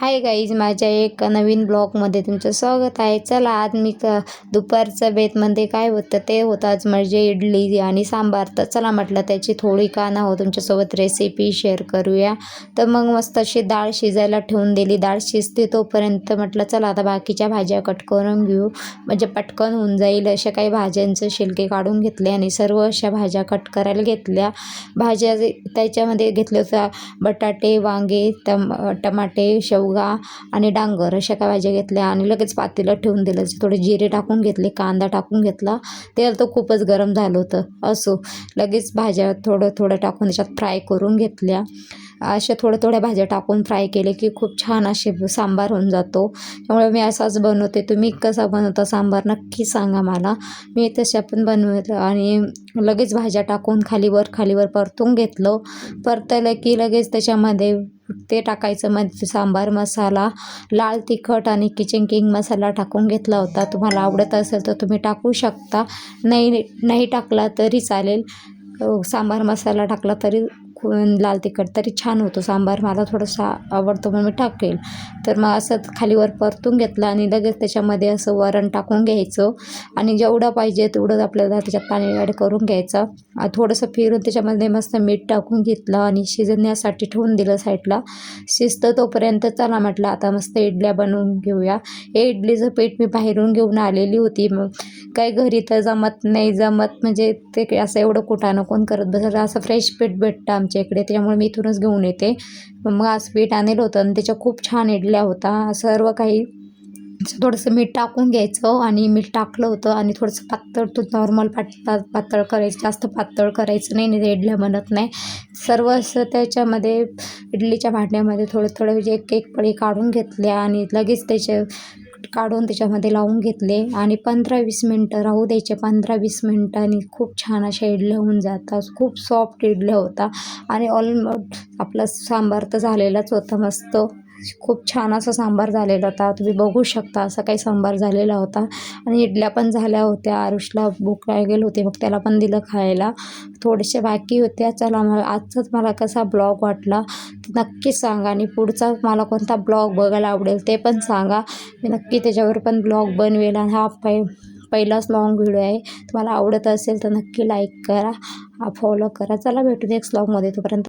Hi guys माझ्या एक नवीन ब्लॉगमध्ये तुमचं स्वागत आहे. चला आज मी क दुपारचं बेतमध्ये काय होतं ते होतं. म्हणजे इडली आणि सांबार. तर चला म्हटलं त्याची थोडी का ना हो तुमच्यासोबत रेसिपी शेअर करूया. तर मग मस्त अशी डाळ शिजायला ठेवून दिली. डाळ शिजते तोपर्यंत म्हटलं चला आता बाकीच्या भाज्या कट करून घेऊ. म्हणजे पटकन होऊन जाईल अशा काही भाज्यांचं शिलके काढून घेतले आणि सर्व अशा भाज्या कट करायला घेतल्या. भाज्या जे- त्याच्यामध्ये घेतल्या होत्या बटाटे वांगे टम टमाटे शेव शेवगा आणि डांगर अशा काय भाज्या घेतल्या आणि लगेच पातेलं ठेवून दिलं. थोडे जिरे टाकून घेतले कांदा टाकून घेतला. तेल तर खूपच गरम झालं होतं. असो लगेच भाज्या थोडं थोडं टाकून त्याच्यात फ्राय करून घेतल्या. अशा थोड्या थोड्या भाज्या टाकून फ्राय केले की खूप छान असे सांबार होऊन जातो. त्यामुळे मी असाच बनवते. तुम्ही कसा बनवता सांबार नक्की सांगा मला. मी तशा पण बनवत आणि लगेच भाज्या टाकून खालीवर खालीवर परतून घेतलं. परतलं की लगेच त्याच्यामध्ये ते टाकायचं मग सांबार मसाला लाल तिखट आणि किचन किंग मसाला टाकून घेतला होता. तुम्हाला आवडत असेल तर तुम्ही टाकू शकता. नाही नाही टाकला तरी चालेल. सांबार मसाला टाकला तरी खू- लाल तिखट तरी छान होतो. सांबार मला थोडंसं आवडतो म्हणून मी टाकेल. तर मग असं खालीवर परतून घेतलं आणि लगेच त्याच्यामध्ये असं वरण टाकून घ्यायचं. आणि जेवढं पाहिजे तेवढं आपल्याला त्याच्यात पाणी ॲड करून घ्यायचं. थोडंसं फिरून त्याच्यामध्ये मस्त मीठ टाकून घेतलं आणि शिजण्यासाठी ठेवून दिलं साईडला. शिजतं तोपर्यंत चला म्हटलं आता मस्त इडल्या बनवून घेऊया. हे इडलीचं पीठ मी बाहेरून घेऊन आलेली होती. मग काही घरी तर जमत नाही. जमत म्हणजे ते काही असं एवढं कुठानं कोण करत बसत असं फ्रेश पीठ भेटतं आमच्या इकडे त्याच्यामुळे मी इथूनच घेऊन येते. मग आज पीठ आणलं होतं आणि त्याच्या खूप छान इडल्या होता. सर्व काही थोडंसं मीठ टाकून घ्यायचं आणि मीठ टाकलं होतं आणि थोडंसं पातळ तू नॉर्मल पात पा पातळ करायचं जास्त पातळ करायचं नाही नाही ते इडल्या म्हणत नाही. सर्व असं त्याच्यामध्ये इडलीच्या भांड्यामध्ये थोडे थोडे म्हणजे एक एक पळी काढून घेतल्या आणि लगेच त्याचे काढून त्याच्यामध्ये लावून घेतले. आणि पंधरा वीस मिनटं राहू द्यायचे पंधरा वीस मिनटांनी खूप छान अशा इडल्या होऊन जातात. खूप सॉफ्ट इडल्या होता. आणि ऑलमोस्ट आपला सांबार तर झालेलाच होता मस्त. खूप छान असा सांबार झालेला होता. तुम्ही बघू शकता असा काही सांबार झालेला होता. आणि इडल्या पण झाल्या होत्या. आरुषला भूक लागेल होती मग त्याला पण दिलं खायला. थोडेसे बाकी होत्या चला मला आजचाच मला कसा ब्लॉग वाटला नक्कीच सांगा. आणि पुढचा मला कोणता ब्लॉग बघायला आवडेल ते पण सांगा. मी नक्की त्याच्यावर पण ब्लॉग बनवेल. आणि हा पै पहिलाच लॉंग व्हिडिओ आहे. तुम्हाला आवडत असेल तर नक्की लाईक करा. फॉलो करा. चला भेटू नेक्स्ट ब्लॉगमध्ये तोपर्यंत